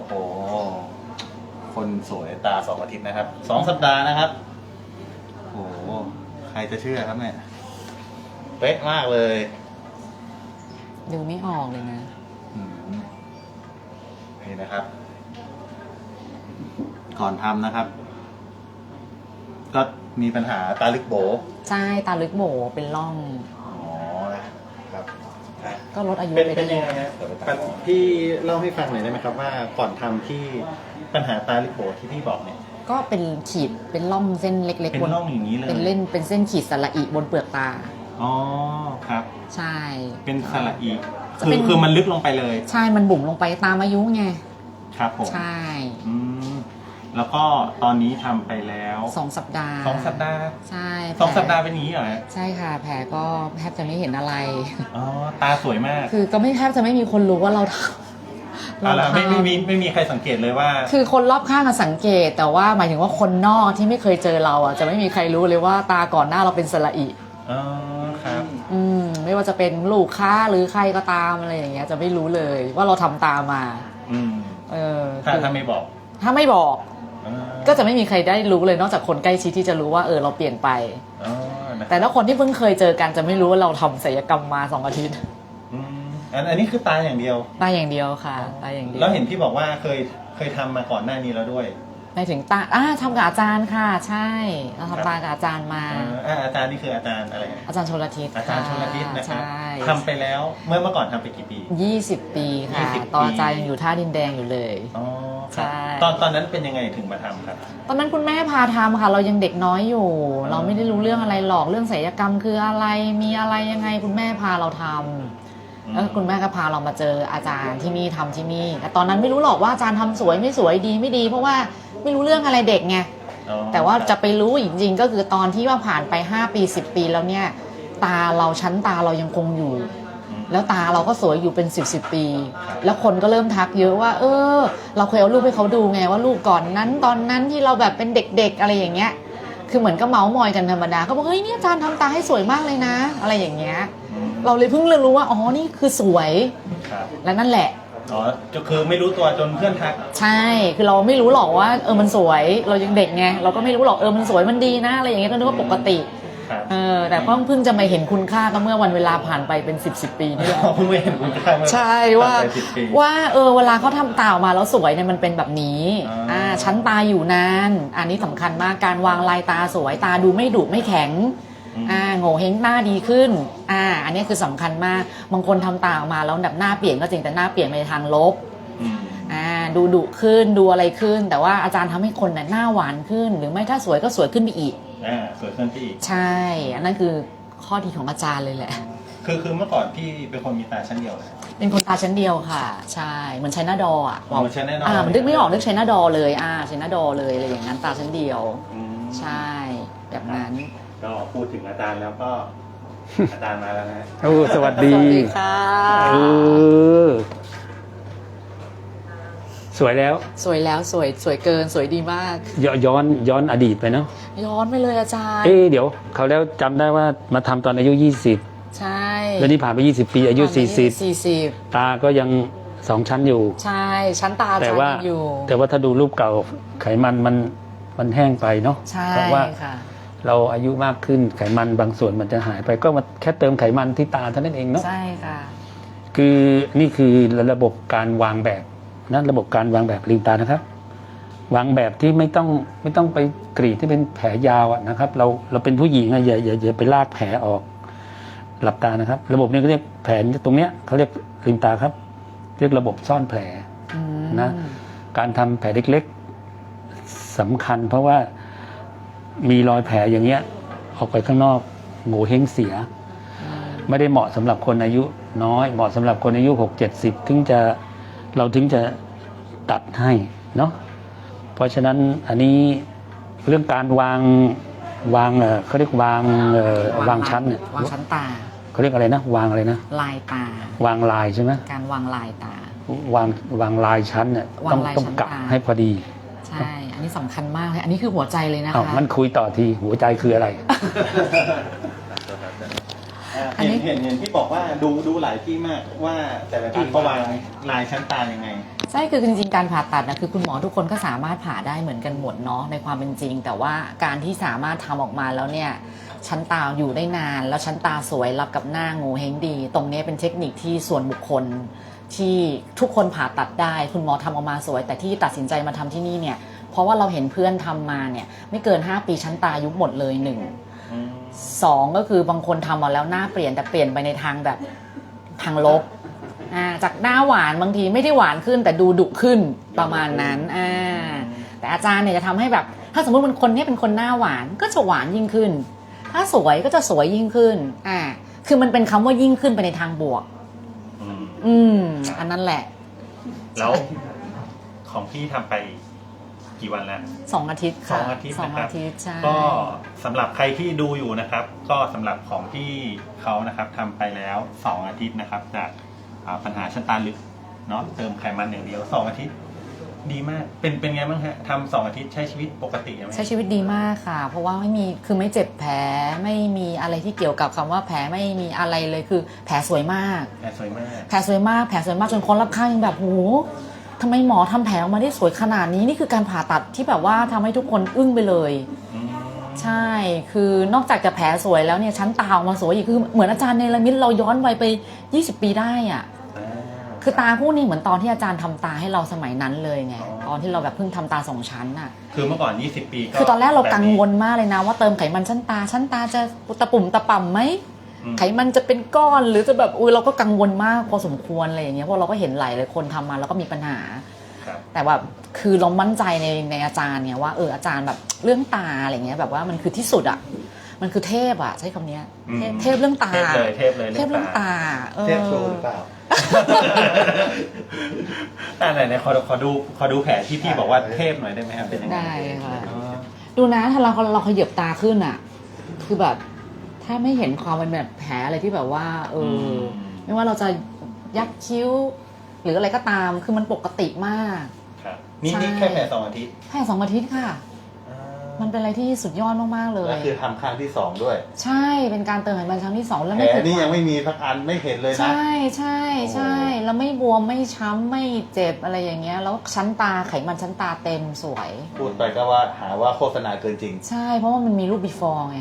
โอ้โห คนสวยตาสองอาทิตย์นะครับ สองสัปดาห์นะครับ โอ้โห ใครจะเชื่อครับเนี่ย เป๊ะมากเลยดูไม่ออกเลยนะ อืมนี่นะครับ ก่อนทำนะครับ ก็มีปัญหาตาลึกโบ ใช่ ตาลึกโบเป็นร่องอ๋อนะครับ ก็ลดอายุเป็นไปเป็นด้ยังวไงยฮะปัญพี่เล่าให้ฟังหน่อยได้ไหมครับว่าก่อนทำที่ปัญหาตาลิโบที่พี่บอกเนี่ย ก็เป็นขีดเป็นร่องเส้นเล็กเป็นๆบนร่องอย่างนี้เลยเป็นเล่นเป็นเส้นขีดสระอิบนเปลือกตา อ๋อครับ ใช่ เป็นสระอีจะคืเป็อน คือมันลึกลงไปเลยใช่มันบุ๋มลงไปตามอายุไง ครับผม ใช่อืม แล้วก็ตอนนี้ทำไปแล้วสองสัปดาห์สองสัปดาห์ใช่สองแผลสัปดาห์เป็นอย่างนี้เหรอฮะใช่ค่ะ แผลก็แทบจะไม่เห็นอะไร อ๋อตาสวยมากคือก็ไม่แทบจะไม่มีคนรู้ว่าเราทำเอาละทำไม่ไม่มีไม่มีใครสังเกตเลยว่า คือคนรอบข้างอะสังเกต แต่ว่าหมายถึงว่าคนนอกที่ไม่เคยเจอเราอะจะไม่มีใครรู้เลยว่าตาก่อนหน้าเราเป็นสระอิอ๋อครับอืมไม่ว่าจะเป็นลูกค้าหรือใครก็ตามอะไรอย่างเงี้ยจะไม่รู้เลยว่าเราทำตามมาอืมเออถ้าคือถ้าไม่บอก ถ้าไม่บอกอ่า ก็จะไม่มีใครได้รู้เลยนอกจากคนใกล้ชิดที่จะรู้ว่าเออเราเปลี่ยนไป อ๋อนะแต่ถ้าคนที่เพิ่งเคยเจอกันจะไม่รู้ว่าเราทำศัลยกรรมมาสองอาทิตย์อืมอันอันนี้คือตาอย่างเดียว ตาอย่างเดียวค่ะตาอย่างเดียว แล้วเห็นพี่บอกว่าเคยเคยทำมาก่อนหน้านี้แล้วด้วย หมายถึงตาอ่าทำกับอาจารย์ค่ะ ใช่เราทำตากับอาจารย์มาเอ่ออ่าอาจารย์นี่คืออาจารย์อะไรฮะอาจารย์ชลทิศอาจารย์ชลทิศนะครับใช่ทำไปแล้วเมื่อเมื่อก่อนทำไปกี่ปียี่สิบปีค่ะ20ตอนอาจารย์ยังอยู่ท่าดินแดงอยู่เลยอ๋อครับใช่ตอนตอนนั้นเป็นยังไงถึงมาทำครับ ตอนนั้นคุณแม่พาทำค่ะ เรายังเด็กน้อยอยู่ เราไม่ได้รู้เรื่องอะไรหรอกเรื่องศิลปกรรมคืออะไรมีอะไรยังไงคุณแม่พาเราทำ แล้วคุณแม่ก็พาเรามาเจออาจารย์ที่นี่ทำที่นี่แต่ตอนนั้นไม่รู้หรอกว่าอาจารย์ทำสวยไม่สวยดีไม่ดี เพราะว่าไม่รู้เรื่องอะไรเด็กไงอ๋อแต่ว่าครับจะไปรู้จริงๆก็คือตอนที่ว่าผ่านไป 5 ปี 10 ปีแล้วเนี่ย ตาเราชั้นตาเรายังคงอยู่อืมแล้วตาเราก็สวยอยู่เป็น 10บสปีครับแล้วคนก็เริ่มทักเยอะว่า เออ เราเคยเอารูปให้เขาดูไงว่ารูปก่อนนั้น ตอนนั้นที่เราแบบเป็นเด็ก ๆ อะไรอย่างเงี้ย คือเหมือนก็เมาส์มอยกันธรรมดาเขาบอกเฮ้ยเนี่ยอาจารย์ทำตาให้สวยมากเลยนะ อะไรอย่างเงี้ยอืมเราเลยเพิ่งเรียนรู้ว่าอ๋อนี่คือสวยครับและนั่นแหละ อ๋อก็คือไม่รู้ตัวจนเพื่อนทัก ใช่คือเราไม่รู้หรอกว่าเออมันสวยเรายังเด็กไงเราก็ไม่รู้หรอกเออมันสวยมันดีนะอะไรอย่างเงี้ยก็นึกว่าปกติ ครับเออแต่ก็เพิ่งจะมาเห็นคุณค่าก็เมื่อวันเวลาผ่านไปเป็น 10บสปีนี่แหละเพิ่งไม่เห็นคุณค่าเมื่อใช่ว่าผ่นไป10ปีว่าเออเวลาเขาทำตาออกมาแล้วสวยเนี่ยมันเป็นแบบนี้อ่าอ่าชั้นตาอยู่นานอันนี้สำคัญมากการวางลายตาสวยตาดูไม่ดุไม่แข็งอืมอ่าโง่เฮงหน้าดีขึ้นอ่าอันนี้คือสำคัญมากบางคนทำตาออกมาแล้วแบบหน้าเปลี่ยนก็จริงแต่หน้าเปลี่ยนไปทางลบ อืม อ่าดูดุขึ้นดูอะไรขึ้น แต่ว่าอาจารย์ทำให้คนน่ะหน้าหวานขึ้น หรือไม่ถ้าสวยก็สวยขึ้นไปอีก อ่าสวยขึ้นไปอีกใช่ อันนั้นคือข้อดีของอาจารย์เลยแหละ คือคือเมื่อก่อนพี่เป็นคนมีตาชั้นเดียวนะ เป็นคนตาชั้นเดียวค่ะ ใช่เหมือนใช้หน้าดออะอ๋อเหมือน China doll อ่ามันนึกไม่ออกนึกใช้หน้าดอเลยอ่าใช้หน้าดอเลยอะไรอย่างนั้นตาชั้นเดียว อืมใช่ แบบนั้นก็พูดถึงอาจารย์แล้วก็ อาจารย์มาแล้วนะโอ้สวัสดีสวัสดีค่ะ เออ สวยแล้วสวยแล้วสวยสวยเกินสวยดีมาก ยย้อนย้อนอดีตไปเนาะย้อนไปเลยอาจารย์ เอ๊ะเดี๋ยวเขาแล้วจำได้ว่ามาทำตอนอายุ 20 ใช่แล้วนี่ผ่านไป 20 ปีอายุ สี่สิบ40 ตาก็ยังสองชั้นอยู่ ใช่ชั้นตาอาแต่จารย์ว่ายังอยู่แต่ว่าถ้าดูรูปเก่าไขมันมันมันแห้งไปเนาะใช่เพราะว่าค่ะ เราอายุมากขึ้นไขมันบางส่วนมันจะหายไปก็มาแค่เติมไขมันที่ตาเท่านั้นเองเนาะ ใช่ค่ะ คือนี่คือระบบการวางแบบ นะระบบการวางแบบลืมตานะครับ วางแบบที่ไม่ต้องไม่ต้องไปกรีดที่เป็นแผลยาวอะนะครับ เราเราเป็นผู้หญิงอะอย่าอย่าอย่าไปลากแผลออกหลับตานะครับ ระบบนี้เขาเรียกแผลตรงเนี้ยเขาเรียกลืมตาครับ เรียกระบบซ่อนแผลนะการทำแผลเล็กๆสำคัญ เพราะว่ามีรอยแผลอย่างเงี้ยออกไปข้างนอกโง่เฮงเสีย ไม่ได้เหมาะสำหรับคนอายุน้อย เหมาะสำหรับคนอายุหกเจ็ดสิบถึงจะ เราถึงจะตัดให้เนาะเพราะฉะนั้นอันนี้เรื่องการวางวางเอ่อเขาเรียกวางเอ่อวางชั้นเนี่ยวางชั้นตาเขาเรียกอะไรนะ วางอะไรนะ ลายตา วางลายใช่ไหมการวางลายตาวางวางลายชั้นเนี่ยวางต้องลายต้องชั้นกะตาให้พอดี ใช่ อันนี้สำคัญมากเลยอันนี้คือหัวใจเลยนะเอาคะงั้นคุยต่อทีหัวใจคืออะไรเอ่าอันเห็นี้นเห็นเห็นที่บอกว่าดูดูหลายที่มากว่าแต่ละที่เขาวางลายชั้นตายังไง ใช่คือจริงๆการผ่าตัดนะคือคุณหมอทุกคนก็สามารถผ่าได้เหมือนกันหมดเนาะในความเป็นจริง แต่ว่าการที่สามารถทำออกมาแล้วเนี่ยชั้นตาอยู่ได้นาน แล้วชั้นตาสวยรับกับหน้างูเฮงดี ตรงนี้เป็นเทคนิคที่ส่วนบุคคลที่ทุกคนผ่าตัดได้ คุณหมอทำออกมาสวย แต่ที่ตัดสินใจมาทำที่นี่เนี่ยเพราะว่าเราเห็นเพื่อนทำมาเนี่ยไม่เกิน 5 ปีชั้นตายุบหมดเลยหนึ่ง สองก็คือบางคนทำมาแล้วหน้าเปลี่ยนแต่เปลี่ยนไปในทางแบบทางลบอ่าจากหน้าหวานบางทีไม่ได้หวานขึ้น แต่ดูดุขึ้นประมาณนั้นอ่าแต่อาจารย์เนี่ยจะทำให้แบบ ถ้าสมมติมันคนเนี้เป็นคนหน้าหวานก็จะหวานยิ่งขึ้น ถ้าสวยก็จะสวยยิ่งขึ้นอ่าคือมันเป็นคำว่ายิ่งขึ้นไปในทางบวก อืมอืมอันนั้นแหละ แล้วของพี่ทำไป กี่วันแล้วสองอาทิตย์ค่ะสองอาทิตย์สองนะครับ อาทิตย์ใช่ ก็สำหรับใครที่ดูอยู่นะครับ ก็สำหรับของที่เขานะครับทำไปแล้วสองอาทิตย์นะครับ จากอ่าปัญหาชั้นตาลึกเนาะเติมไขมันอย่างเดียวสองอาทิตย์ ดีมากเป็นเป็นไงบ้างฮะทำสองอาทิตย์ใช้ชีวิตปกติไหม ใช้ชีวิตดีมากค่ะ เพราะว่าไม่มีคือไม่เจ็บแผลไม่มีอะไรที่เกี่ยวกับคำว่าแผลไม่มีอะไรเลยคือ แผลสวยมากแอบสวยมาก แผลสวยมากแผลสวยมากจนคนรอบข้างยังแบบโห ทำไมหมอทำแผลออกมาได้สวยขนาดนี้นี่คือการผ่าตัดที่แบบว่าทำให้ทุกคนอึ้งไปเลยอืมใช่ คือนอกจากจะแผลสวยแล้วเนี่ยชั้นตาออกมาสวยอีกคือเหมือนอาจารย์เนรมิตเราย้อนวัยไป 20 ปีได้อะอ่าคือตาคู่นี้เหมือนตอนที่อาจารย์ทำตาให้เราสมัยนั้นเลยไงอ๋อตอนที่เราแบบเพิ่งทำตาสองชั้นอะคือเมื่อก่อน 20 ปีคือตอนแรกเราบบกังนี้วลมากเลยนะว่าเติมไขมันชั้นตาชั้นตาจะตะปุ่มตะป่ำไหมอืม ไขมันจะเป็นก้อนหรือจะแบบอุ้ยเราก็กังวลมากพอสมควรอะไรอย่างเงี้ยเพราะเราก็เห็นหลายหลายคนทำมาแล้วก็มีปัญหาครับแต่แบบคือเรามั่นใจในในอาจารย์เนี่ยว่าเอออาจารย์แบบเรื่องตาอะไรเงี้ยแบบว่ามันคือที่สุดอะมันคือเทพอะใช้คำเนี้ยเทพอืมเทพเรื่องตา เทพเลยเทพเลยเทพเรื่องตาออเทพโชว์หรือเปล่าอ่าไหนไหนขอขอดูขอดูแผลที่พี่บอกว่าเทพหน่อยได้ไหมครับเป็นยังไงได้ค่ะอ๋อดูนะถ้าเราเราขยับตาขึ้นอะคือแบบ ถ้าไม่เห็นความเป็นแบบแผลอะไรที่แบบว่า เอออม ไม่ว่าเราจะยักคิ้ว หรืออะไรก็ตามคือมันปกติมาก ครับ นี่ใช่นี่แค่แผลสองอาทิตย์ แค่สองอาทิตย์ค่ะ มันเป็นอะไรที่สุดยอดมากๆเลยแล้วคือทำครั้งที่สองด้วยใช่เป็นการเติมไขมันครั้งที่สองแล้วแผไม่ลเคยนี่ยังไม่มีสักอันไม่เห็นเลยนะ ใช่ใช่ใช่โอ้แล้วไม่บวมไม่ช้ำไม่เจ็บอะไรอย่างเงี้ย แล้วชั้นตาไขมันชั้นตาเต็มสวย พูดไปก็ว่าหาว่าโฆษณาเกินจริงใช่เพราะว่ามันมีรูป before ไง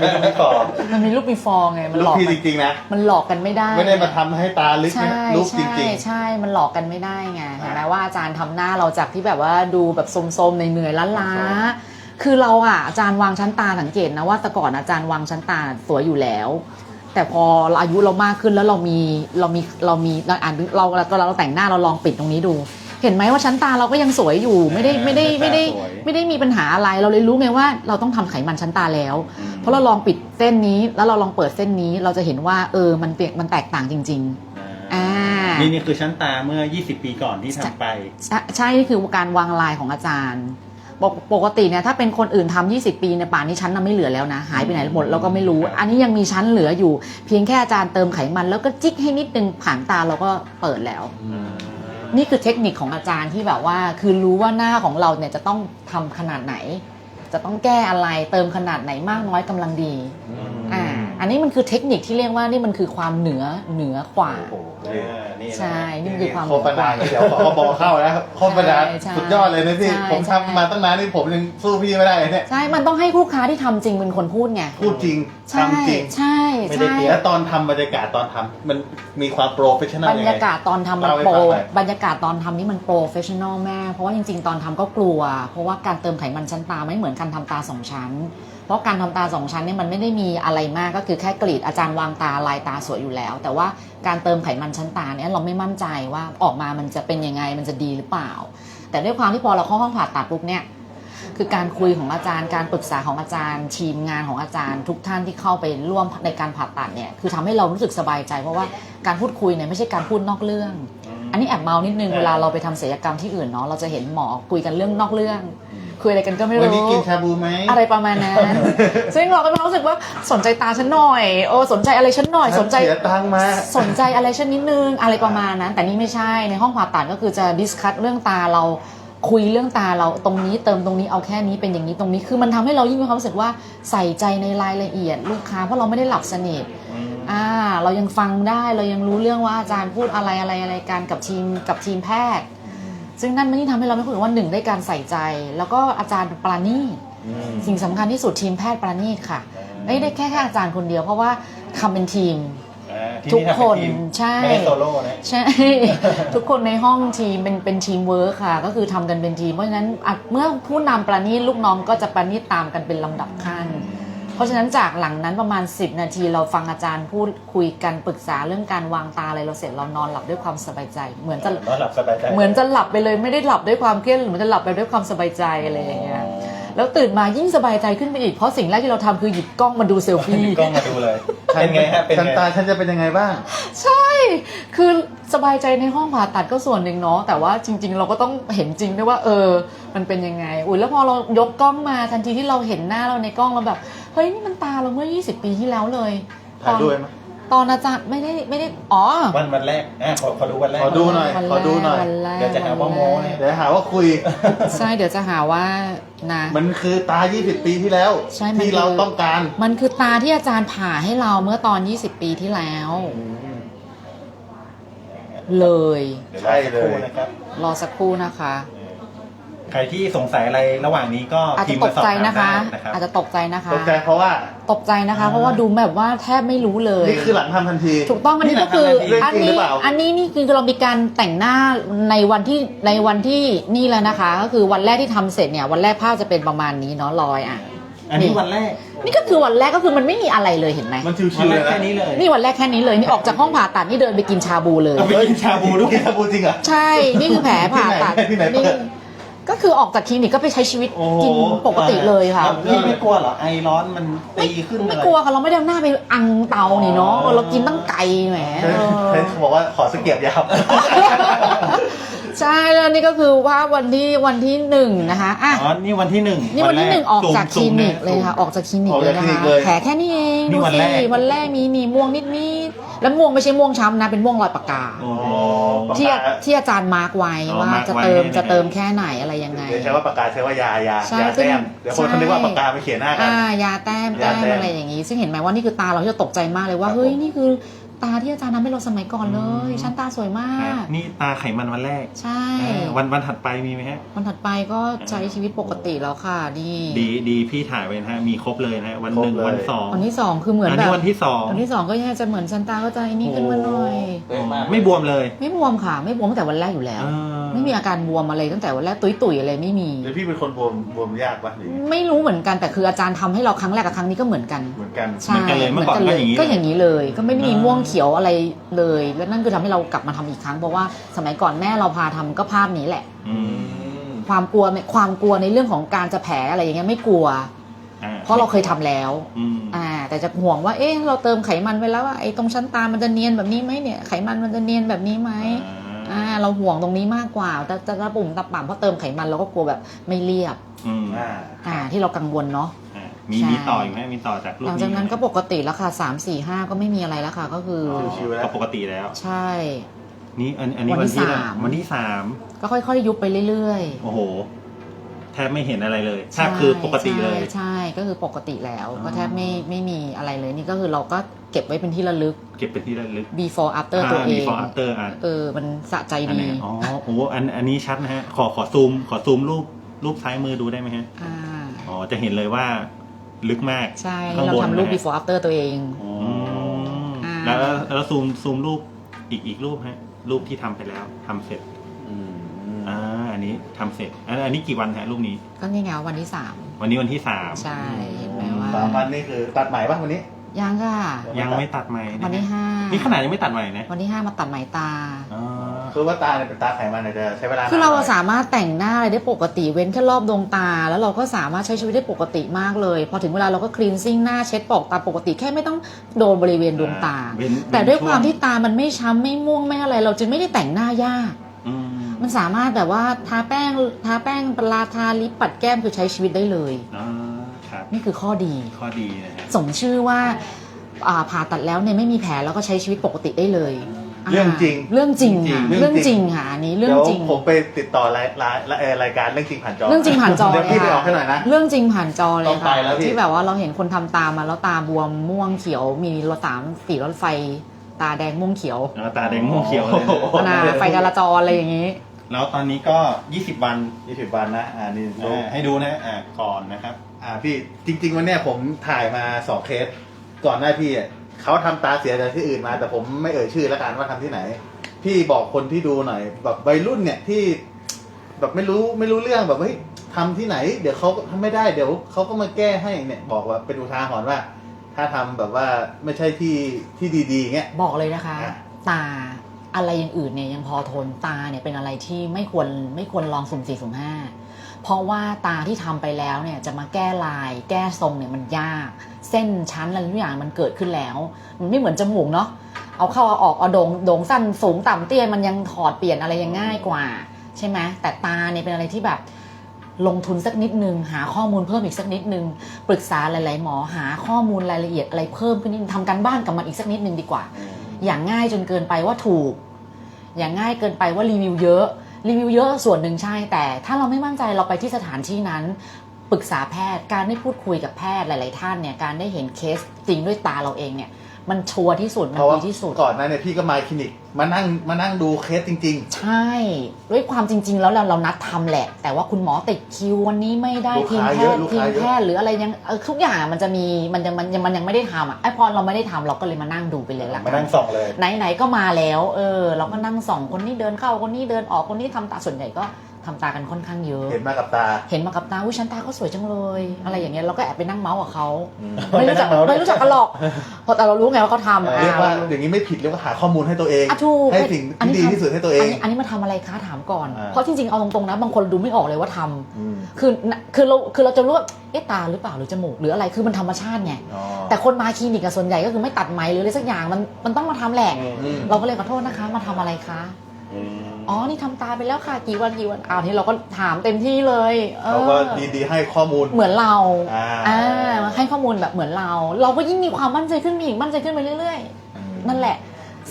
ไม่ต้องไม่ต่อมันมีรูป before ไงมันลูหลกอกพี่กัจนริงๆนะ มันหลอกกันไม่ได้ไม่ได้มาทำให้ตาลึกใช่นะรูปจใช่ริง ใช่มันหลอกกันไม่ได้ไงเห็นไหมว่าอาจารย์ทำหน้าเราจากที่แบบว่าดูแบบโสมๆเหนื่อยๆล้าๆ คือเราอะอาจารย์วางชั้นตาสังเกตนะว่าแต่ก่อนอาจารย์วางชั้นตาสวยอยู่แล้ว แต่พออายุเรามากขึ้นแล้วเรามีเรามีเรามีเราอ่านเราเราเราแต่งหน้าเราลองปิดตรงนี้ดู เห็นไหมว่าชั้นตาเราก็ยังสวยอยู่ไม่ได้ไม่ได้ไม่ได้สวยไม่ได้มีปัญหาอะไรเราเลยรู้ไงว่าเราต้องทำไขมันชั้นตาแล้วอืมเพราะเราลองปิดเส้นนี้แล้วเราลองเปิดเส้นนี้เราจะเห็นว่าเออมันเปลี่ยนมันแตกต่างจริงอ่านี่นี่คือชั้นตาเมื่อ 20 ปีก่อนที่ทำไปๆใช่ใช่ นี่คือการวางลายของอาจารย์ ปกปกติเนี่ยถ้าเป็นคนอื่นทำ20 ปีเนี่ยป่านนี้ชั้นน่ะไม่เหลือแล้วนะ หายไปไหนหมดเราก็ไม่รู้ครับอันนี้ยังมีชั้นเหลืออยู่ เพียงแค่อาจารย์เติมไขมัน แล้วก็จิ๊กให้นิดนึงผางตาเราก็เปิดแล้ว นี่คือเทคนิคของอาจารย์ที่แบบว่า คือรู้ว่าหน้าของเราเนี่ยจะต้องทำขนาดไหน จะต้องแก้อะไรเติมขนาดไหนมากน้อยกำลังดีอ่าอันนี้มันคือเทคนิคที่เรียกว่านี่มันคือความเหนือเหนือกว่าโอ้โหอ่านี่นะใช่นี่มันคือความเหโฆนือษกณาว่าเดี๋ยวขอบอกเข้าแล้วโฆษณาใช่ใช่สุดยอดเลยนะพี่ใช่ผมใช่ ทำมาตั้งนานนี่ผมยังสู้พี่ไม่ได้เลยเนี่ย ใช่ มันต้องให้ลูกค้าที่ทำจริงเป็นคนพูดไง พูดจริงใช่ทำจริง ใช่ไม่ได้ใช่เตรียมแล้วตอนทำบรรยากาศตอนทำมันมีความโปรเฟชชั่นอลบรยังรไง ยากาศตอนทำมันเล่าให้โปรฟังหน่อย บรรยากาศตอนทำนี่มันโปรเฟชชั่นอลมากเพราะว่าจริงๆ ตอนทำก็กลัว เพราะว่าการเติมไขมันชั้นตาไม่เหมือนการทำตาสองชั้น เพราะการทำตาสองชั้นเนี่ยมันไม่ได้มีอะไรมากก็คือแค่กรีดอาจารย์วางตาลายตาสวยอยู่แล้ว แต่ว่า การเติมไขมันชั้นตาเนี่ยเราไม่มั่นใจว่าออกมามันจะเป็นยังไงมันจะดีหรือเปล่า แต่ด้วยความที่พอเราเข้าห้องผ่าตัดปุ๊บเนี่ยคือการคุยของอาจารย์การปรึกษาของอาจารย์ ทีมงานของอาจารย์ ทุกท่านที่เข้าไปร่วมในการผ่าตัดเนี่ยคือทำให้เรารู้สึกสบายใจ เพราะว่าการพูดคุยเนี่ยไม่ใช่การพูดนอกเรื่อง อันนี้แอบเมานิดนึงเออเวลาเราไปทำศัลยกรรมที่อื่นเนาะเราจะเห็นหมอคุยกันเรื่องนอกเรื่อง คุยอะไรกันก็ไม่วันนี้รู้กินชาบูไหมอะไรประมาณนั้น ซึ่งเราก็มีความรู้สึกว่าสนใจตาฉันหน่อยโอ้สนใจอะไรฉันหน่อย สนใจเสียตังค์มาสนใจอะไรชนิดนึงอะไรประมาณนั้น แต่นี่ไม่ใช่ในห้องผ่าตัดก็คือจะดิสคัตเรื่องตาเราคุยเรื่องตาเราตรงนี้เติมตรงนี้เอาแค่นี้เป็นอย่างนี้ตรงนี้คือมันทำให้เรายิ่งมีความรู้สึกว่าใส่ใจในรายละเอียด ลูกค้าเพราะเราไม่ได้หลับสนิทอืมอ่าเรายังฟังได้เรายังรู้เรื่องว่าอาจารย์พูดอะไรอะไรอะไรกันกับทีมกับทีมแพทย์ ซึ่งนั่นมันยิ่งทำให้เราไม่คุยว่าหนึ่งได้การใส่ใจ แล้วก็อาจารย์ปราณีตอืมสิ่งสำคัญที่สุดทีมแพทย์ปราณีตค่ะ ไม่ได้แค่แค่อาจารย์คนเดียวเพราะว่าทำเป็นทีมอ่าที่ทุกทำเป็คนทีมใช่ไม่ได้โซโล่นะใช่ ทุกคนในห้องทีมเป็นเป็นทีมเวิร์คค่ะ ก็คือทำกันเป็นทีม เพราะฉะนั้นอะเมื่อผู้นำประณีตลูกน้องก็จะประณีตตามกันเป็นลำดับขั้นเพ ราะฉะนั้นจากหลังนั้นประมาณ 10 นาทีเราฟังอาจารย์พูดคุยกันปรึกษาเรื่องการวางตาอะไรเราเสร็จเรานอนหลับด้วยความสบายใจ เหมือนจะนอนหลับสบายใจเหมือนจะหลับไปเลยไม่ได้หลับด้วยความเครียดหรือเหมือนจะหลับไปด้วยความสบายใจอะไรอย่างเงี้ยแล้วตื่นมายิ่งสบายใจขึ้นไปอีกเพราะสิ่งแรกที่เราทำคือหยิบกล้องมาดูเซลฟี่กล้องมาดูเลยเป็นไงฮะเป็นฉันไงตาฉันจะเป็นยังไงบ้าง ใช่ คือสบายใจในห้องผ่าตัดก็ส่วนหนึ่งเนาะแต่ว่าจริง ๆ เราก็ต้องเห็นจริงด้วยว่า เออ มันเป็นยังไง อุ้ยแล้วพอเรายกกล้องมาทันทีที่เราเห็นหน้าเราในกล้องเราแบบ เฮ้ยนี่มันตาเราเมื่อ 20 ปีที่แล้วเลยถ่ายด้วยไหมตอนอาจารย์ไม่ได้ไม่ได้อ๋อ วันวันแรกอะขอขอดูวันแรกขอดูหน่อย วันขอดูหน่อย วันแรกเดี๋ยวจะหาว่าโม้เนี่ยเดี๋ยวหาว่าคุย ใช่เดี๋ยวจะหาว่านะ มันคือตา 20 ปีที่แล้ว ใช่มันที่เราคือ ต้องการมันคือตาที่อาจารย์ผ่าให้เราเมื่อตอน 20 ปีที่แล้ว เลยเดี๋ยวรอสักครู่นะครับ รอสักครู่นะคะ ใครที่สงสัยอะไรระหว่างนี้ก็อาจพิจะมพ์ตมากสอบใจถามนะคะ ได้นะครับอาจจะตกใจนะคะ ตกใจเพราะว่า ตกใจนะคะเพราะว่าดูแบบว่าแทบไม่รู้เลย นี่คือหลังทำทันที ถูกต้องอันนี้ก็คือเรื่องอันจริงหรืนี้อเปล่าอันนี้นี่คือเรามีการแต่งหน้าในวันที่ในวันที่นี่แล้วนะคะ ก็คือวันแรกที่ทำเสร็จเนี่ยวันแรกภาพจะเป็นประมาณนี้เนาะรอยอะ อันนี้วันแรกนี่ก็คือวันแรกก็คือมันไม่มีอะไรเลยเห็นไหมมันชิวันวๆแรเลกยแค่นะนี้เลยนี่วันแรกแค่นี้เลยนี่ออกจากห้องผ่าตัดนี่เดินไปกินชาบูเลย เอาไปกินชาบูด้วย กินชาบูจริงเหรอ ใช่นี่คือแผลผ่าตัดที่ไหนที่ไหนเปิด ก็คือออกจากคลินิกก็ไปใช้ชีวิตโอ้โหกินปกติเลยค่ะ แล้วพี่ไม่กลัวเหรอไอร้อนมันตีขึ้นไม่อะไรกลัวค่ะเราไม่ได้เอาหน้าไปอังเตานี่เนาะอ๋อเรากินตั้งไก่แหมเฮ้ยเออเฮ้ยบอกว่าขอสเก็บยาว ใช่แล้วนี่ก็คือว่าวันที่วันที่หนึ่งนะคะอะอ๋อ นี่วันที่หนึ่งนี่วันที่หนึ่งออกจากคซูลิมนิกซูมเลยค่ะ ออกจากคลินิกออกเลจากยนะคลินิคะกเลยแผลแค่นี้เองนี่ดูวันสิแรกวันแรกมีมีม่วงนิดๆ แล้วม่วงไม่ใช่ม่วงช้ำนะ เป็นม่วงรอยปากกาโอ้โหปากกาที่ที่อาจารย์มาร์กไว้อ๋อว่ามาร์คจะไว้เติมให้จะเติมแค่ไหนอะไรยังไง เดี๋ยวใช้ว่าปากกาใช้ว่ายายาใช่ยาแต้มซึ่งเดี๋ยวคนเขานึกว่าปากกาไปเขียนหน้ากัน อ่ายาแต้มยาแต้แต้มมอะไรอย่างนี้ ซึ่งเห็นไหมว่านี่คือตาเราที่เราตกใจมากเลยว่าครับเฮ้ยผมนี่คือ ตาที่อาจารย์ทำให้เราสมัยก่อนเลยอืมชั้นตาสวยมาครับกนี่ตาไขมันวันแรก ใช่เออวันวันถัดไปมีไหมฮะ วันถัดไปก็ใช้ชีวิตปกติแล้วค่ะดีดีดีพี่ถ่ายไว้นะฮะ มีครบเลยนะฮะ วันหนึ่งครบเลยวันสองวันที่สองคือเหมือนอันแบนี้บวันที่สองวันที่สองก็ยังจะเหมือนชั้นตาก็จะไอ้นี่ขึ้นมาหน่อยเป๊ะมากไม่บวมเลย ไม่บวมค่ะ ไม่บวมตั้งแต่วันแรกอยู่แล้วเออไม่มีอาการบวมอะไรตั้งแต่วันแรกตุ้ยตุ๋ยๆอะไรไม่มีหรือพี่เป็นคนบวมบวมยากปะหรือไม่รู้เหมือนกันแต่คืออาจารย์ทำให้เราครั้งแรกกับครั้งนี้ก็เหมือนกัน เหมือนกันใช่เหมือนกันเลยเมื่อก่อนก็อย่างนี้ก็อย่างนี้เลย ก็ไม่ได้มีอ่าม่วงเขียวอะไรเลย แล้วนั่นคือทำให้เรากลับมาทำอีกครั้งเพราะว่าสมัยก่อนแม่เราพาทำก็ภาพนี้แหละอืมความกลัวเนี่ยความกลัวในเรื่องของการจะแผลอะไรอย่างเงี้ยไม่กลัวอ่เพราะเราเคยทำแล้วอืมอ่า แต่จะห่วงว่า เอ๊ะเราเติมไขมันไปแล้วว่าไอ้ตรงชั้นตามันจะเนียนแบบนี้ไหมเนี่ยไขมันมันจะเนียนแบบนี้ไหมอ่าเราห่วงตรงนี้มากกว่าแต่จะตะปุ่มตะป่ำเพราะเติมไขมันเราก็กลัวแบบไม่เรียบอืมอ่าอ่าที่เรากังวลเนาะอะ มีใช่ มีต่ออยู่ไหมมีต่อจากรูปหลังนี้จากนั้นก็ไหมปกติแล้วค่ะสามสี่ห้าก็ไม่มีอะไรแล้วค่ะ ก็คือชิวๆแล้ว ก็ปกติแล้ว ใช่ นี่อันอันนี้วัวันนที่ที่สาม วันที่สามก็ค่อยๆ ยุบไปเรื่อยโอ้โห แทบไม่เห็นอะไรเลยๆแทบคือปกติเลย ใช่ใช่ก็คือปกติแล้ว อ๋อ ก็แทบไม่ไม่มีอะไรเลยนี่ก็คือเราก็เก็บไว้เป็นที่ระลึก เก็บเป็นที่ระลึก before after ตัวเอง before after อะเออ มันสะใจอันไหนดีอ๋อโอ้โหอันอันนี้ชัดนะฮะ ขอขอซูม ขอซูมรูปรูปซ้ายมือดูได้ไหมฮะ อ่า อ๋อ จะเห็นเลยว่า ลึกมากใช่ข้างเราบนทำรูป นะฮะ before after ตัวเองอืมอ่า แล้วแล้วแล้วซูมซูมรูปอีกอีกรูปฮะ รูปที่ทำไปแล้วทำเสร็จอืมอ่าอันนี้ทำเสร็จอันอันนี้กี่วันฮะรูปนี้ ก็นี่ไงวันที่สามวันนี้วันที่สามใช่เห็นไหมว่าสามวันนี่คือตัดใหม่ปะวันนี้ ยังค่ะ ยังไม่ตัดใหม่ะวันที่ห้านี่ขนาดยังไม่ตัดใหม่นะวันที่ห้ามาตัดไหมตา อ๋อ คือว่าตาเนี่ยเป็นตาไขมันเนี่ยจะใช้เวลาคือเรานนหน่ยสามารถแต่งหน้าอะไรได้ปกติเว้นแค่รอบดวงตา แล้วเราก็สามารถใช้ชีวิตได้ปกติมากเลย พอถึงเวลาเราก็คลีนซิ่งหน้าเช็ดปอกตาปกติแค่ไม่ต้องโดนบริเวณดวงตาเว้นแต่ด้วยความเนที่ตามันไม่ช้ำไม่ม่วงไม่อะไร เราจึงไม่ได้แต่งหน้ายากอืมมันสามารถแบบว่าทาแป้งทาแป้งปลาทาลิปปัดแก้มคือใช้ชีวิตได้เลยอ่าครับนี่คือข้อดีข้อดีนะฮะสมชื่อว่าอ่าผ่าตัดแล้วเนี่ยไม่มีแผลแล้วก็ใช้ชีวิตปกติได้เลยอ เรื่องจริงเรื่องจริงค่ะเรื่เรื่อองงจจริริงงค่ะอันนี้เรื่องจริงดี๋ยวผมไปติดต่อรายรายรายรายการเรื่องจริงผ่านจอเรื่องจริงผ่านจอเดี๋ยวพี่เลยไปอค่ะอกให้หน่อยนะเรื่องจริงผ่านจอเลต้ยองไปค่ะแล้วพี่ที่แบบว่าเราเห็นคนทำตามมาแล้วตาบวมม่วงเขียว มีรถสามสีรถไฟ ตาแดงม่วงเขียวแล้วตาแดงม่วงเขียวเลยโอ้โหนะไฟจราจรอะไรอย่างนี้ แล้วตอนนี้ก็ 20 วันยี่สิบวันนะอ่านี่ดูอ่าให้ดูนะอ่าก่อนนะครับอ่าพี่จริง ๆ วันเนี้ยผมถ่ายมาสองเคสก่อนหน้าพี่อะ เขาทำตาเสียจากที่อื่นมา แต่ผมไม่เอ่ยชื่อแล้วกันว่าทำที่ไหน พี่บอกคนที่ดูหน่อย แบบวัยรุ่นเนี่ยที่แบบไม่รู้ไม่รู้เรื่องแบบเฮ้ยทำที่ไหน เดี๋ยวเขาทำไม่ได้เดี๋ยวเขาก็มาแก้ให้เนี่ยบอกว่าเป็นอุทาหรณ์ว่า ถ้าทำแบบว่าไม่ใช่ที่ที่ดีๆเงี้ย บอกเลยนะคะ อะ ตาอะไรอย่างอื่นเนี่ยยังพอทนตาเนี่ยเป็นอะไรที่ไม่ควรไม่ควรลองสุ่มสี่สุ่มห้า เพราะว่าตาที่ทำไปแล้วเนี่ยจะมาแก้ลาย แก้ทรงเนี่ยมันยาก เส้นชั้นอะไรทุกอย่างมันเกิดขึ้นแล้ว มันไม่เหมือนจมูกเนาะเอาเข้าเอาออกเอาโดงโดงสั้นสูงต่ำเตี้ยมันยังถอดเปลี่ยนอะไรยังง่ายกว่า ใช่ไหมแต่ตาเนี่ยเป็นอะไรที่แบบลงทุนสักนิดนึง หาข้อมูลเพิ่มอีกสักนิดนึง ปรึกษาหลาย ๆ หมอหาข้อมูลรายละเอียดอะไรเพิ่มขึ้นนิดทำการบ้านกับมันอีกสักนิดนึงดีกว่า อย่างง่ายจนเกินไปว่าถูก อย่างง่ายเกินไปว่ารีวิวเยอะ รีวิวเยอะส่วนหนึ่งใช่ แต่ถ้าเราไม่มั่นใจเราไปที่สถานที่นั้นปรึกษาแพทย์การได้พูดคุยกับแพทย์หลาย ๆ ท่านเนี่ยการได้เห็นเคสจริงด้วยตาเราเองเนี่ย มันชัวร์ที่สุดมันเพราะว่าดีที่สุด ก่อนหนั้นเนี่ยพี่ก็มาคลินิกมานั่งมานั่งดูเคสจริง ใช่ ด้วยความจริง ๆ แล้วเราเรานัดทำแหละ แต่ว่าคุณหมอติดคิววันนี้ไม่ได้ลูกทีมค้าแพเยอะทย์ลูกทีมค้าเยอะ แพทย์หรืออะไรยังเออทุกอย่างมันจะมีมันยังมันยังมันยังไม่ได้ทำอะไอ้พอเราไม่ได้ทำเราก็เลยมานั่งดูไปเลยละมากันั่นงส่องเลย ไหนๆก็มาแล้ว เออ เราก็นั่งส่องคนนี้เดินเข้าคนนี้เดินออกคนนี้ทำตาส่วนใหญ่ก็ ทำตากันค่อนข้างเยอะๆเห็นมากับตา เห็นมากับตาอุ้ยฉันตาเขาสวยจังเลย อะไรอย่างเงี้ยเราก็แอบไปนั่งเมาส์กับเขาอืมไม่รู้จักไปนั่งเมาส์ด้วยไม่รู้จักกันหรอกเพราะแต่เรารู้ไงว่าเขาทำอะเรียกว่าอย่างนี้ไม่ผิดเรียกว่าหาข้อมูลให้ตัวเองอะถูกให้สิ่งอันที่นี้ดีทำที่สุดให้ตัวเออันงนี้อันนี้มาทำอะไรคะถามก่อนอ่าเพราะจริงๆเอาตรงๆนะบางคนดูไม่ออกเลยว่าทำอืมคือคือเราคือเราจะรู้ว่าเอ๊ะตาหรือเปล่าหรือจมูกหรืออะไรคือมันธรรมชาติไงอ๋อแต่คนมาคลินิกกับส่วนใหญ่ก็คือไม่ตัดไหมหรืออะไรสักอย่างมันมันต้องมาทำแหละอืมเราก็เลยขอโทษนะคะ มาทำอะไรคะ อ๋อ นี่ทำตาไปแล้วค่ะ กี่วันกี่วันอ้าวที่เราก็ถามเต็มที่เลยออเขาก็ดีๆให้ข้อมูลเหมือนเราอ่าอ่าให้ข้อมูลแบบเหมือนเรา เราก็ยิ่งมีความมั่นใจขึ้นไปอีกมั่นใจขึ้นไปเรื่อย ๆ นั่นแหละ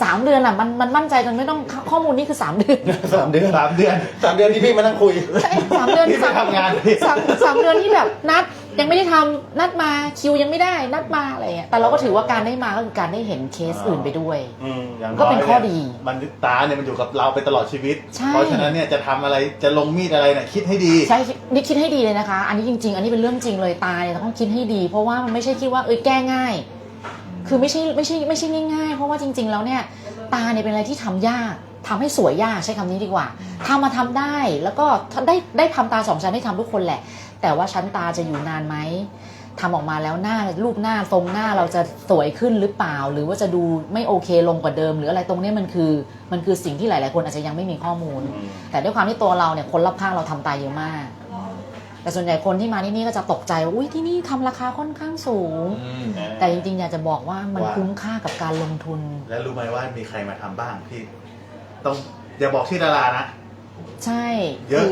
สามเดือนอะมันมันมั่นใจจนไม่ต้องข้อมูลนี่คือสามเดือนสามเดือนสามเดือนสามเดือนที่พี่มานั่งคุยใช่สามเดือนที่ไม่ทำงานสามสามเดือนที่แบบนัด ยังไม่ได้ทำนัดมาคิวยังไม่ได้นัดมาอะไรเงี้ยแต่เราก็ถือว่าการได้มาก็คือการได้เห็นเคสอื่นไปด้วย อืมอย่างก็เป็นข้อดี มันตาเนี่ยมันอยู่กับเราไปตลอดชีวิต ใช่ เพราะฉะนั้นเนี่ยจะทำอะไรจะลงมีดอะไรเนี่ยคิดให้ดี ใช่นี่คิดให้ดีเลยนะคะ อันนี้จริง ๆ อันนี้เป็นเรื่องจริงเลยตายเราต้องคิดให้ดี เพราะว่ามันไม่ใช่คิดว่าเอ้ยแก้ง่าย คือไม่ใช่ไม่ใช่ไม่ใช่ง่ายๆ เพราะว่าจริง ๆ แล้วเนี่ยตาเนี่ยเป็นอะไรที่ทำยากทำให้สวยยากใช้คำนี้ดีกว่าทำมาทำได้แล้วก็ได้ได้ทำตาสองชั้นได้ทำทุกคนแหละ แต่ว่าชั้นตาจะอยู่นานไหมทำออกมาแล้วหน้ารูปหน้าทรงหน้าเราจะสวยขึ้นหรือเปล่า หรือว่าจะดูไม่โอเคลงกว่าเดิม หรืออะไรตรงเนี้ยมันคือมันคือสิ่งที่หลาย ๆ คนอาจจะยังไม่มีข้อมูล แต่ด้วยความที่ตัวเราเนี่ยคนรอบข้างเราทำตาเยอะมาก แต่ส่วนใหญ่คนที่มาที่นี่ก็จะตกใจว่าอุ้ยที่นี่ทำราคาค่อนข้างสูง แต่จริง ๆ อยากจะบอกว่ามันว่าคุ้มค่ากับการลงทุน แล้วรู้ไหมว่ามีใครมาทำบ้างพี่ต้องอย่าบอกชื่อดารานะ ใช่เยอะ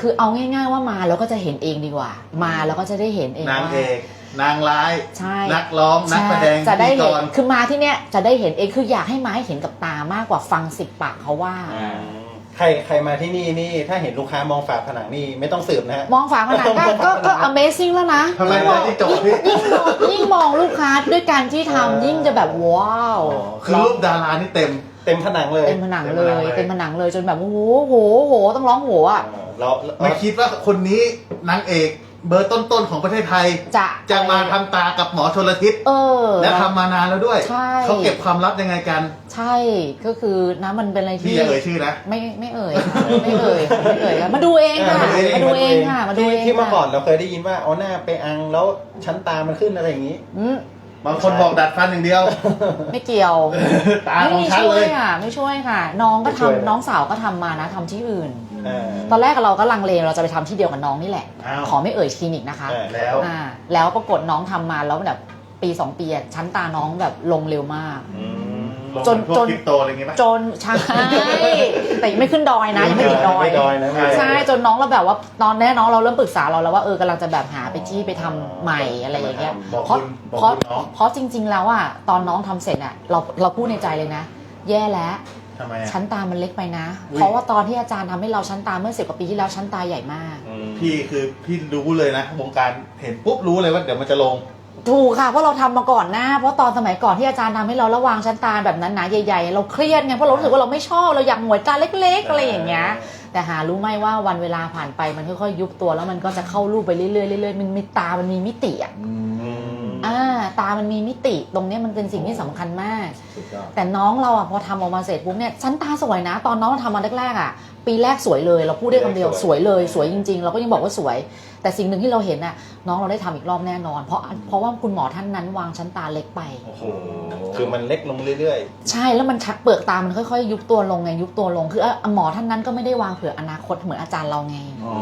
คือคือเอาง่าย ๆ ว่ามาแล้วก็จะเห็นเองดีกว่า มาแล้วก็จะได้เห็นเองนางว่า เอกนางร้าย ใช่ นักร้องนักแสดงใช่จะได้พิธีเห็กนรคือมาที่เนี้ยจะได้เห็นเองคืออยากให้มาให้เห็นกับตามากกว่าฟังสิบปากเขาว่าใครใครมาที่นี่นี่ถ้าเห็นลูกค้ามองฝาผนังนี่ไม่ต้องสืบนะฮะ มองฝาผนังได้ก็ก็ Amazing แล้วนะทำไมยิ่งมองไม่ได้จบพี่ยิ่งมองยิ่งมองลูกค้าด้วยการที่เออทำยิ่งจะแบบว้าวอ๋อคือรูปดารานี่เต็ม เต็มผนังเลยเต็มผนังเลย เต็เต็มมผผนันังงเลเลยยจนแบบโอ้โหโหโหต้องร้องโหอะเราไม่คิดว่าคนนี้นางเอกเบอร์ต้นๆของประเทศไทย จะจะมาทำตากับหมอชนละทิศเออ และทำมานานแล้วด้วยใช่เขาเก็บความลับยังไงกัน ใช่ก็คือนะมันเป็นอะไรพี่ที่อย่าเอ่ยชื่อนะไม่ไม่เอ่ยค่ะไม่เอ่ยค่ะไม่เอ่ยค่ะมาดูเองค่ะเออมาดูเองค่ะมาดูที่เองที่เมื่อก่อนค่ะเราเคยได้ยินว่าเอาหน้าไปอังแล้วชั้นตามันขึ้นอะไรอย่างนี้อืม บางคนบอกดัดฟันอย่างเดียว ไม่เกี่ยว ตาไม่ของมีฉันช่วเลยย ค่ะ ไม่ช่วยค่ะ น้องก็ไม่ช่วยทำน้องสาวก็ทำมานะทำที่อื่น เออ ตอนแรกเราก็ลังเลเราจะไปทำที่เดียวกับน้องนี่แหละ อ้าว ขอไม่เอ่ยคลินิกนะคะเออแล้ว อ่าแล้วปรากฏน้องทำมาแล้วแบบปีสองปีอะชั้นตาน้องแบบลงเร็วมาก อืมลง จนพวกจนคริปโตอะไรอย่างงี้ไหมจนใช่ แต่ยังไม่ขึ้นดอยนะ ยังไม่ติดดอยไม่ดอยนะไม่ดอยใช่จนน้องเราแบบว่าตอนแรกน้องเราเริ่มปรึกษาเราแล้วว่าเออกำลังจะแบบหาไปที่ไปทำใหม่อะไรอย่างเงี้ยบอกเพราะคุณบอกเพราะคุณน้องเพราะจริง ๆ แล้วอะตอนน้องทำเสร็จอะเราเราพูดในใจเลยนะ แย่แล้ว ทำไมอะชั้นตามันเล็กไปนะ อุ๊ย เพราะว่าตอนที่อาจารย์ทำให้เราชั้นตาเมื่อสิบกว่าปีที่แล้วชั้นตาใหญ่มาก พี่คือพี่รู้เลยนะวงการเห็นปุ๊บรู้เลยว่าเดี๋ยวมันจะลง ถูกค่ะเพราะเราทำมาก่อนหน้า เพราะตอนสมัยก่อนที่อาจารย์ทำให้เราระวางชั้นตาแบบนั้นหนาใหญ่ๆ เราเครียดไงเพราะเรารู้สึกว่าเราไม่ชอบเราอยากหมวยตาเล็กๆอะไรอย่างเงี้ยแต่หารู้ไหมว่าวันเวลาผ่านไปมันค่อยๆยุบตัวแล้วมันก็จะเข้ารูปไปเรื่อยๆเรื่อยๆมันมีตามันมีมิติอะ ตามันมีมิติตรงเนี้ยมันเป็นสิ่งที่สำคัญมากสุดยอดแต่น้องเราอะพอทำออกมาเสร็จปุ๊บเนี่ยชั้นตาสวยนะ ตอนน้องทำมาแรกๆอะ ปีแรกสวยเลย เราพูดได้คำเดียวสสววยยเลยสวยจริง ๆ เราก็ยังบอกว่าสวย แต่สิ่งหนึ่งที่เราเห็นน่ะน้องเราได้ทำอีกรอบแน่นอน เพราะเพราะว่าคุณหมอท่านนั้นวางชั้นตาเล็กไปโอ้โหคือมันเล็กลงเรื่อยใช่แล้วมันชักเปลือกตามันค่อยๆ ยุบตัวลงไงยุบตัวลง คือเอ่อหมอท่านนั้นก็ไม่ได้วางเผื่ออนาคตเหมือนอาจารย์เราไงอ๋อ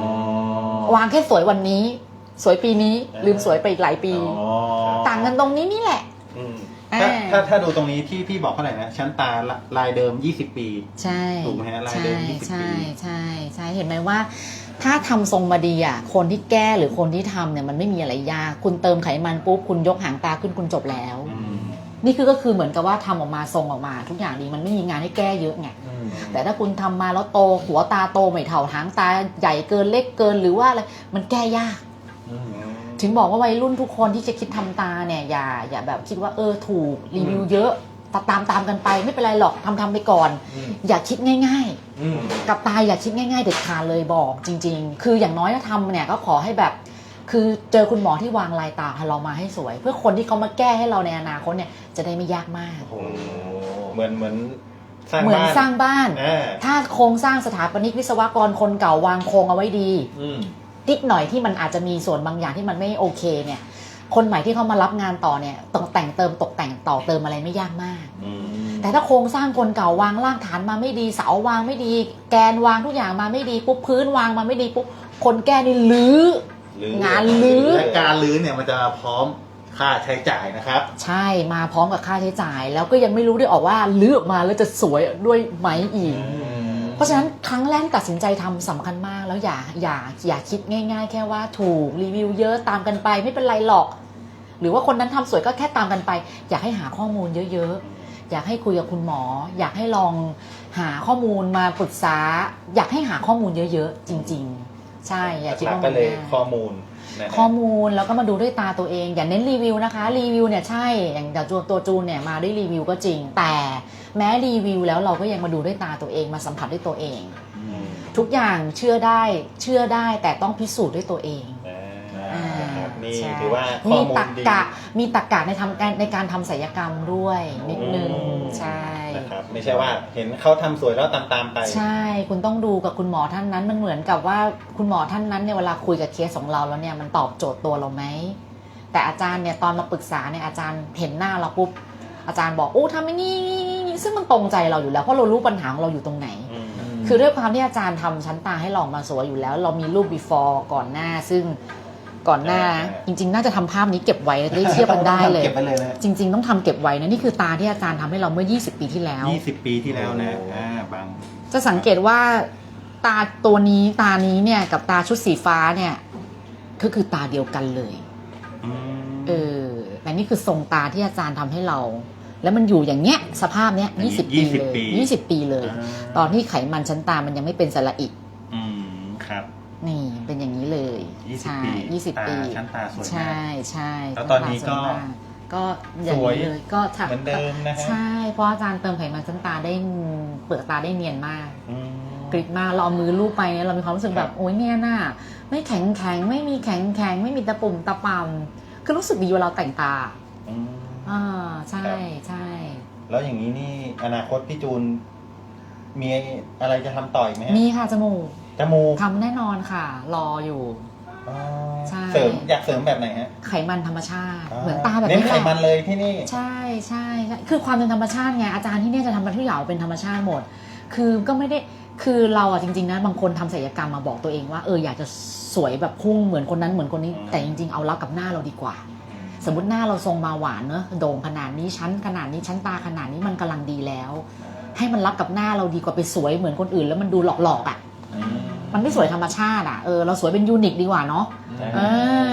วางแค่สวยวันนี้ สวยปีนี้ลืมสวยไปอีกหลายปี อ๋อต่างกันตรงนี้นี่แหละๆอืมถ้าอ่า ถ้าถ้าดูตรงนี้ที่พี่บอกเท่าไหร่นะชั้นตาลายเดิม 20 ปี ใช่ถูกไหมฮะรายใช่เดือน20ใช่ปี ใช่ใช่เห็นไหมว่า ถ้าทำทรงมาดีอะคนที่แก้หรือคนที่ทำเนี่ยมันไม่มีอะไรยากคุณเติมไขมันปุ๊บคุณยกหางตาขึ้นคุณจบแล้ว อืมนี่คือก็คือเหมือนกับว่าทำออกมาทรงออกมา ทุกอย่างดีมันไม่มีงานให้แก้เยอะไง อืมแต่ถ้าคุณทำมาแล้วโตหัวตาโตไม่เท่าหางตาใหญ่เกินเล็กเกินหรือว่าอะไรมันแก้ยากอืม ถึงบอกว่าวัยรุ่นทุกคนที่จะคิดทำตาเนี่ยอย่าอย่าแบบคิดว่าเออถูกรีวิวเยอะตามตามตามกันไปไม่เป็นไรหรอกทำทำไปก่อนอืมอย่าคิดง่ายๆอืมกับตายอย่าคิดง่าย ๆ เด็ดขาดเลยบอกจริง ๆ คืออย่างน้อยถ้าทำเนี่ยก็ขอให้แบบ คือเจอคุณหมอที่วางลายตาให้เรามาให้สวย เพื่อคนที่เขามาแก้ให้เราในอนาคตเนี่ยจะได้ไม่ยากมากโอ้โหเหมือนเหมือนสร้างเหมือนบ้านสร้างบ้านอ่าถ้าโครงสร้างสถาปนิกวิศวกรคนเก่าวางโครงเอาไว้ดีอืม นิดหน่อยที่มันอาจจะมีส่วนบางอย่างที่มันไม่โอเคเนี่ยคนใหม่ที่เขามารับงานต่อเนี่ยตกแต่งเติมตกแต่งต่อเติมอะไรไม่ยากมากอืมแต่ถ้าโครงสร้างคนเก่าวางรากฐานมาไม่ดีเสาวางไม่ดี แกนวางทุกอย่างมาไม่ดีปุ๊บพื้นวางมาไม่ดีปุ๊บคนแก้นี่ลื้อหรืองานลื้อและการลื้อเนี่ยมันจะพร้อมค่าใช้จ่ายนะครับ ใช่มาพร้อมกับค่าใช้จ่าย แล้วก็ยังไม่รู้ด้วยออกว่าลื้อออกมาแล้วจะสวยด้วยไหมอีก เพราะฉะนั้นครั้งแรกที่ตัดสินใจทำสำคัญมากแล้วอย่าอย่าอย่าคิดง่าย ๆ แค่ว่าถูกรีวิวเยอะตามกันไปไม่เป็นไรหรอก หรือว่าคนนั้นทำสวยก็แค่ตามกันไป อยากให้หาข้อมูลเยอะๆ อยากให้คุยกับคุณหมอ อยากให้ลองหาข้อมูลมาปรึกษา อยากให้หาข้อมูลเยอะ ๆ จริง ๆ ใช่อย่าคิดหลักว่าๆก็มันเลยง่ายข้อมูลนะฮะข้อมูลแล้วก็มาดูด้วยตาตัวเอง อย่าเน้นรีวิวนะคะรีวิวเนี่ยใช่อย่างอย่างตัวตัวจูนเนี่ยมาด้วยรีวิวก็จริงแต่ แม้รีวิวแล้วเราก็ยังมาดูด้วยตาตัวเองมาสัมผัสด้วยตัวเองอืมทุกอย่างเชื่อได้เชื่อได้แต่ต้องพิสูจน์ด้วยตัวเองอ่านะครับนี่ใช่ถือว่าข้อมีมูตัลกดีกะมีตักกะในทำการในการทำศัลยกรรมด้วยนิดนึงอืมใช่นะครับไม่ใช่ว่าเห็นเขาทำสวยแล้วตามๆไป ใช่ คุณต้องดูกับคุณหมอท่านนั้นมันเหมือนกับว่าคุณหมอท่านนั้นเนี่ยเวลาคุยกับเคสของเราแล้วเนี่ยมันตอบโจทย์ตัวเราไหมแต่อาจารย์เนี่ยตอนมาปรึกษาเนี่ยอาจารย์เห็นหน้าเราปุ๊บอาจารย์บอกโอ้ทำไม่นี่นี่นี่นี่ ซึ่งมันตรงใจเราอยู่แล้วเพราะเรารู้ปัญหาของเราอยู่ตรงไหนอืมคือด้วยความที่อาจารย์ทำชั้นตาให้ลองมาสวยอยู่แล้ว เรามีรูป before ก่อนหน้าซึ่งก่อนหน้า จริง ๆ น่าจะทำภาพนี้เก็บไว้จะได้เทียบกันได้เลยเก็บไปเลยนะจริง ๆ ต้องทำเก็บไว้นะนี่คือตาที่อาจารย์ทำให้เราเมื่อ 20 ปีที่แล้ว 20 ปีที่แล้วนะโอ้อ่าบางจะสังเกตว่าตาตัวนี้ตานี้เนี่ยกับตาชุดสีฟ้าเนี่ยก็คือตาเดียวกันเลยอืมเออแต่นี่คือทรงตาที่อาจารย์ทำให้เรา แล้วมันอยู่อย่างเนี้ยสภาพเนี้ย20ปีเลย20ปีเลยาตอนที่ไขมันชั้นตามันยังไม่เป็นสระอิอืมครับ นี่เป็นอย่างนี้เลย20ใช่ปียี่สิบตาปีชั้นตาสวยมากใช่ใช่แล้วตอนนี้ก็สวยมากก็อย่างสวยนี้เลยก็ถ้าเหมือนเดิมนะฮะใช่เพราะอาจารย์เติมไขมันชั้นตาได้เปลือกตาได้เนียนมากอืมกริบมากเราเอามือลูบไปเนี่ยเรามีความรู้สึกแบบครับโอ๊ยเนี่ยน่ะไม่แข็งแข็งไม่มีแข็งแข็งไม่มีตะปุ่มตะปำคือรู้สึกดีเวลาแต่งตา อืมอ่าใช่ครับใช่แล้วอย่างนี้นี่อนาคตพี่จูน มีอะไรจะทำต่ออีกไหมฮะมีค่ะจมูกจมูกทำแน่นอนค่ะ รออยู่ อ๋อใช่ เสริมอยากเสริมแบบไหนฮะไขมันธรรมชาติ เหมือนตาแบบเน้นนี้ไขแหละมันเลยที่นี่ ใช่ใช่ใช่คือความเป็นธรรมชาติไงอาจารย์ที่เนี่ยจะทำมาทุกอย่างเป็นธรรมชาติหมด คือก็ไม่ได้คือเราอะจริงๆนะบางคนทำศัลยกรรมมาบอกตัวเองว่าเอออยากจะสวยแบบพุ่งเหมือนคนนั้นเหมือนคนนี้อืมแต่จริง ๆ เอารับกับหน้าเราดีกว่า สมมติหน้าเราทรงมาหวานเนอะโด่งขนาดนี้ชั้นขนาดนี้ชั้นตาขนาดนี้มันกำลังดีแล้ว ให้มันรับกับหน้าเราดีกว่าไปสวยเหมือนคนอื่น แล้วมันดูหลอกๆอะ่ะอืมมันไม่สวยธรรมชาติอะ่ะเออเราสวยเป็นยูนิคดีกว่าเนาะอ่าเอ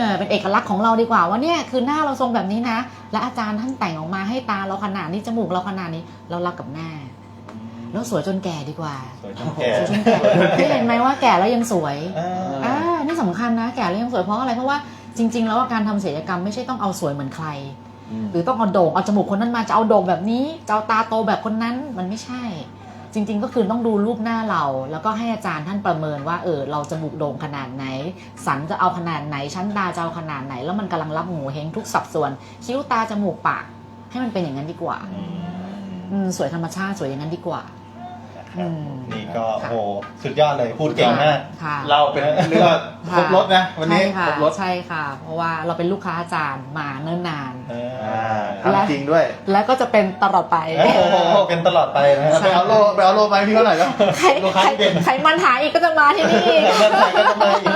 อเป็นเอกลักษณ์ของเราดีกว่าว่าเนี่ยคือหน้าเราทรงแบบนี้นะ และอาจารย์ท่านแต่งออกมาให้ตาเราขนาดนี้จมูกเราขนาดนี้เรารับกับหน้าแล้วสวยจนแก่ดีกว่าสวยจนแก่สวยจนแก่พี่เห็นไหมว่าแก่แล้วยังสวยอ่าอ่านี่สำคัญนะ แก่แล้วยังสวยเพราะอะไรเพราะว่า จริง ๆ แล้วการทำศัลยกรรมไม่ใช่ต้องเอาสวยเหมือนใครหรือต้องเอาโด่งเอาจมูกคนนั้นมาจะเอาโด่งแบบนี้จะเอาตาโตแบบคนนั้นมันไม่ใช่ จริง ๆ ก็คือต้องดูรูปหน้าเรา แล้วก็ให้อาจารย์ท่านประเมินว่าเออเราจมูกโด่งขนาดไหน สันจะเอาขนาดไหนชั้นตาจะเอาขนาดไหน แล้วมันกำลังรับหมูเฮงทุกสัดส่วน คิ้วตาจมูกปาก ให้มันเป็นอย่างนั้นดีกว่าอืมอืมสวยธรรมชาติสวยอย่างนั้นดีกว่านะครับ อืม นี่ก็โอ้โหสุดยอดเลยพูดเก่งมากค่ะ เราเป็นเรียกว่าครบรถนะ วันนี้ใช่ค่ะครบรถใช่ค่ะ เพราะว่าเราเป็นลูกค้าอาจารย์มาเนิ่นนานเอออ่าและทำจริงด้วยและก็จะเป็นตลอดไป โอ้โหเป็นตลอดไปนะครับไปเอาโลไปเอาโลไปพี่เขาหน่อยก็ใครลูกค้าใครเด่น ใครมันหาอีกก็จะมาที่นี่อีกเงินไทยก็จะมาอีก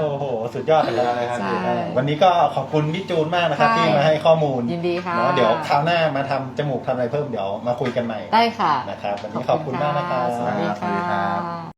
โอ้โหสุดยอดไปเลยครับใช่วันนี้ก็ขอบคุณพี่จูนมากนะครับใช่ ที่มาให้ข้อมูลยินดีค่ะเนาะเดี๋ยวคราวหน้ามาทำจมูกทำอะไรเพิ่มเดี๋ยวมาคุยกันใหม่ได้ค่ะ นะครับวันนี้ขอบคุณมากนะครับสวัสดีค่ะ